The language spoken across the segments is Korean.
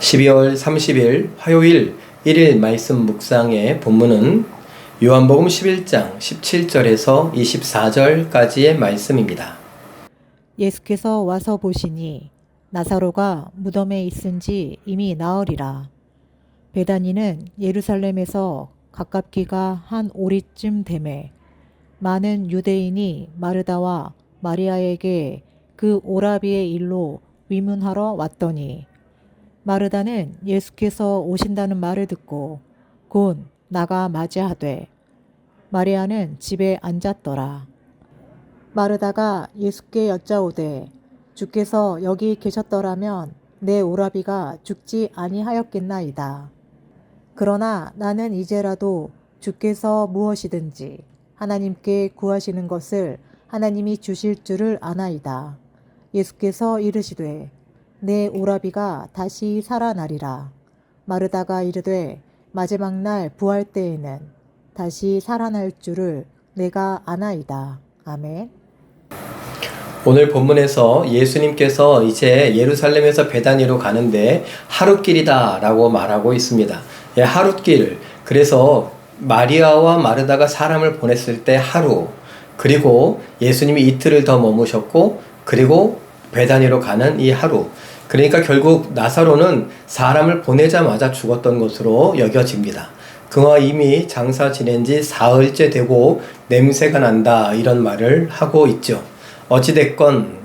12월 30일 화요일 1일 말씀 묵상의 본문은 요한복음 11장 17절에서 24절까지의 말씀입니다. 예수께서 와서 보시니 나사로가 무덤에 있은 지 이미 나으리라. 베다니는 예루살렘에서 가깝기가 한 오리쯤 되매 많은 유대인이 마르다와 마리아에게 그 오라비의 일로 위문하러 왔더니 마르다는 예수께서 오신다는 말을 듣고 곧 나가 맞이하되 마리아는 집에 앉았더라. 마르다가 예수께 여짜오되 주께서 여기 계셨더라면 내 오라비가 죽지 아니하였겠나이다. 그러나 나는 이제라도 주께서 무엇이든지 하나님께 구하시는 것을 하나님이 주실 줄을 아나이다. 예수께서 이르시되 내 오라비가 다시 살아나리라. 마르다가 이르되 마지막 날 부활 때에는 다시 살아날 줄을 내가 아나이다. 아멘. 오늘 본문에서 예수님께서 이제 예루살렘에서 베다니로 가는데 하룻길이다 라고 말하고 있습니다. 예, 하룻길. 그래서 마리아와 마르다가 사람을 보냈을 때 하루. 그리고 예수님이 이틀을 더 머무셨고, 그리고 베다니로 가는 이 하루. 그러니까 결국 나사로는 사람을 보내자마자 죽었던 것으로 여겨집니다. 그가 이미 장사 지낸 지 사흘째 되고 냄새가 난다 이런 말을 하고 있죠. 어찌됐건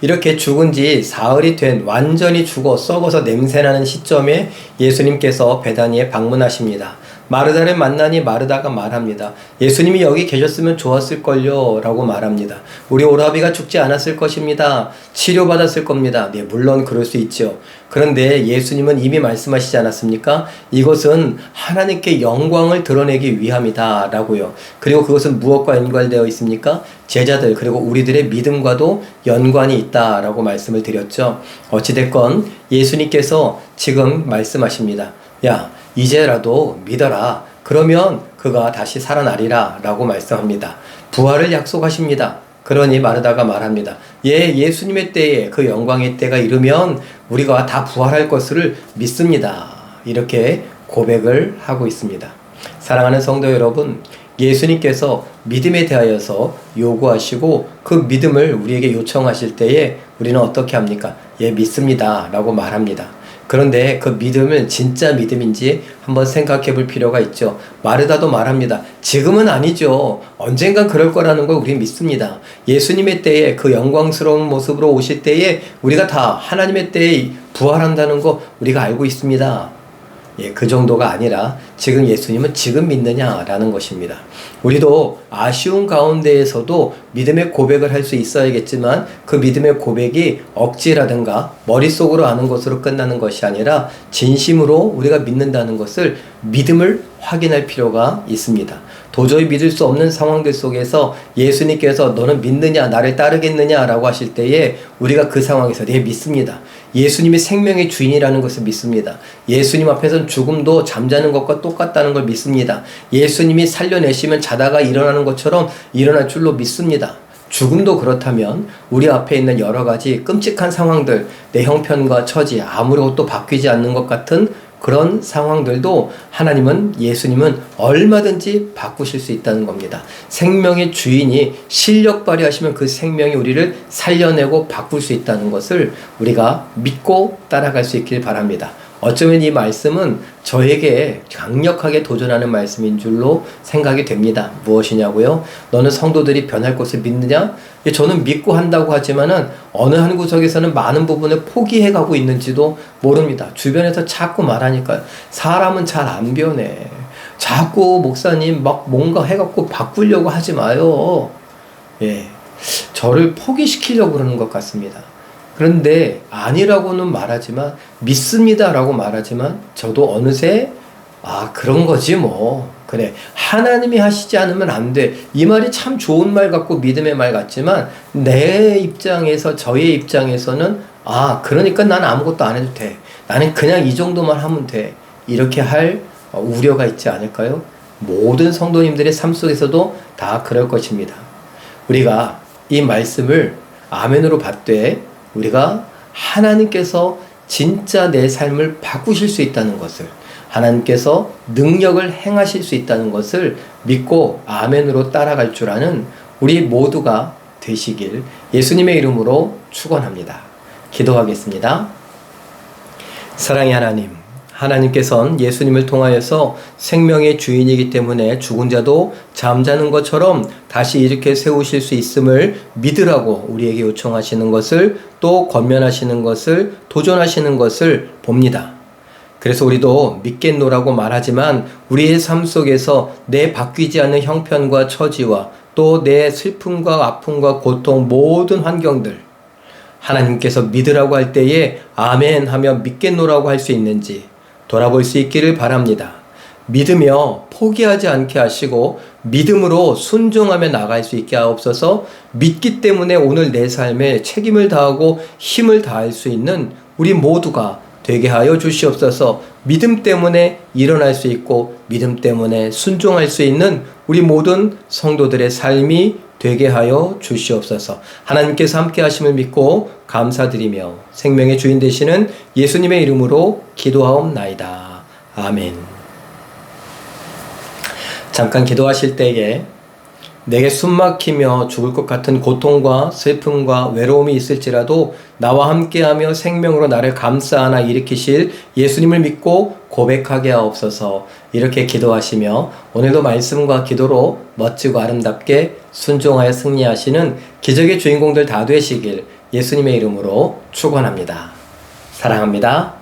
이렇게 죽은 지 사흘이 된 완전히 죽어 썩어서 냄새나는 시점에 예수님께서 베다니에 방문하십니다. 마르다를 만나니 마르다가 말합니다. 예수님이 여기 계셨으면 좋았을걸요. 라고 말합니다. 우리 오라비가 죽지 않았을 것입니다. 치료받았을 겁니다. 네, 물론 그럴 수 있죠. 그런데 예수님은 이미 말씀하시지 않았습니까? 이것은 하나님께 영광을 드러내기 위함이다. 라고요. 그리고 그것은 무엇과 연관되어 있습니까? 제자들, 그리고 우리들의 믿음과도 연관이 있다. 라고 말씀을 드렸죠. 어찌됐건 예수님께서 지금 말씀하십니다. 야, 이제라도 믿어라. 그러면 그가 다시 살아나리라. 라고 말씀합니다. 부활을 약속하십니다. 그러니 마르다가 말합니다. 예, 예수님의 때에 그 영광의 때가 이르면 우리가 다 부활할 것을 믿습니다. 이렇게 고백을 하고 있습니다. 사랑하는 성도 여러분, 예수님께서 믿음에 대하여서 요구하시고 그 믿음을 우리에게 요청하실 때에 우리는 어떻게 합니까? 예, 믿습니다. 라고 말합니다. 그런데 그 믿음은 진짜 믿음인지 한번 생각해 볼 필요가 있죠. 마르다도 말합니다. 지금은 아니죠. 언젠간 그럴 거라는 걸 우리 믿습니다. 예수님의 때에 그 영광스러운 모습으로 오실 때에 우리가 다 하나님의 때에 부활한다는 거 우리가 알고 있습니다. 예, 그 정도가 아니라 지금 예수님은 지금 믿느냐라는 것입니다. 우리도 아쉬운 가운데에서도 믿음의 고백을 할 수 있어야겠지만 그 믿음의 고백이 억지라든가 머릿속으로 아는 것으로 끝나는 것이 아니라 진심으로 우리가 믿는다는 것을 믿음을 확인할 필요가 있습니다. 도저히 믿을 수 없는 상황들 속에서 예수님께서 너는 믿느냐, 나를 따르겠느냐 라고 하실 때에 우리가 그 상황에서 네, 믿습니다. 예수님이 생명의 주인이라는 것을 믿습니다. 예수님 앞에서는 죽음도 잠자는 것과 똑같다는 걸 믿습니다. 예수님이 살려내시면 자다가 일어나는 것처럼 일어날 줄로 믿습니다. 죽음도 그렇다면 우리 앞에 있는 여러 가지 끔찍한 상황들, 내 형편과 처지, 아무것도 바뀌지 않는 것 같은 그런 상황들도 하나님은 예수님은 얼마든지 바꾸실 수 있다는 겁니다. 생명의 주인이 실력 발휘하시면 그 생명이 우리를 살려내고 바꿀 수 있다는 것을 우리가 믿고 따라갈 수 있길 바랍니다. 어쩌면 이 말씀은 저에게 강력하게 도전하는 말씀인 줄로 생각이 됩니다. 무엇이냐고요? 너는 성도들이 변할 것을 믿느냐? 예, 저는 믿고 한다고 하지만은 어느 한 구석에서는 많은 부분을 포기해 가고 있는지도 모릅니다. 주변에서 자꾸 말하니까 사람은 잘 안 변해. 자꾸 목사님 막 뭔가 해갖고 바꾸려고 하지 마요. 예. 저를 포기시키려고 그러는 것 같습니다. 그런데 아니라고는 말하지만 믿습니다라고 말하지만 저도 어느새 아 그런 거지 뭐. 그래. 하나님이 하시지 않으면 안 돼. 이 말이 참 좋은 말 같고 믿음의 말 같지만 내 입장에서 저의 입장에서는 아 그러니까 난 아무것도 안 해도 돼. 나는 그냥 이 정도만 하면 돼. 이렇게 할 우려가 있지 않을까요? 모든 성도님들의 삶 속에서도 다 그럴 것입니다. 우리가 이 말씀을 아멘으로 받되 우리가 하나님께서 진짜 내 삶을 바꾸실 수 있다는 것을 하나님께서 능력을 행하실 수 있다는 것을 믿고 아멘으로 따라갈 줄 아는 우리 모두가 되시길 예수님의 이름으로 축원합니다. 기도하겠습니다. 사랑의 하나님, 하나님께서는 예수님을 통하여서 생명의 주인이기 때문에 죽은 자도 잠자는 것처럼 다시 이렇게 세우실 수 있음을 믿으라고 우리에게 요청하시는 것을 또 권면하시는 것을 도전하시는 것을 봅니다. 그래서 우리도 믿겠노라고 말하지만 우리의 삶 속에서 내 바뀌지 않는 형편과 처지와 또 내 슬픔과 아픔과 고통 모든 환경들 하나님께서 믿으라고 할 때에 아멘 하며 믿겠노라고 할 수 있는지 돌아볼 수 있기를 바랍니다. 믿으며 포기하지 않게 하시고 믿음으로 순종하며 나갈 수 있게 하옵소서 믿기 때문에 오늘 내 삶에 책임을 다하고 힘을 다할 수 있는 우리 모두가 되게 하여 주시옵소서 믿음 때문에 일어날 수 있고 믿음 때문에 순종할 수 있는 우리 모든 성도들의 삶이 되게 하여 주시옵소서. 하나님께서 함께 하심을 믿고 감사드리며 생명의 주인 되시는 예수님의 이름으로 기도하옵나이다. 아멘. 잠깐 기도하실 때에 내게 숨막히며 죽을 것 같은 고통과 슬픔과 외로움이 있을지라도 나와 함께하며 생명으로 나를 감싸하나 일으키실 예수님을 믿고 고백하게 하옵소서 이렇게 기도하시며 오늘도 말씀과 기도로 멋지고 아름답게 순종하여 승리하시는 기적의 주인공들 다 되시길 예수님의 이름으로 축원합니다. 사랑합니다.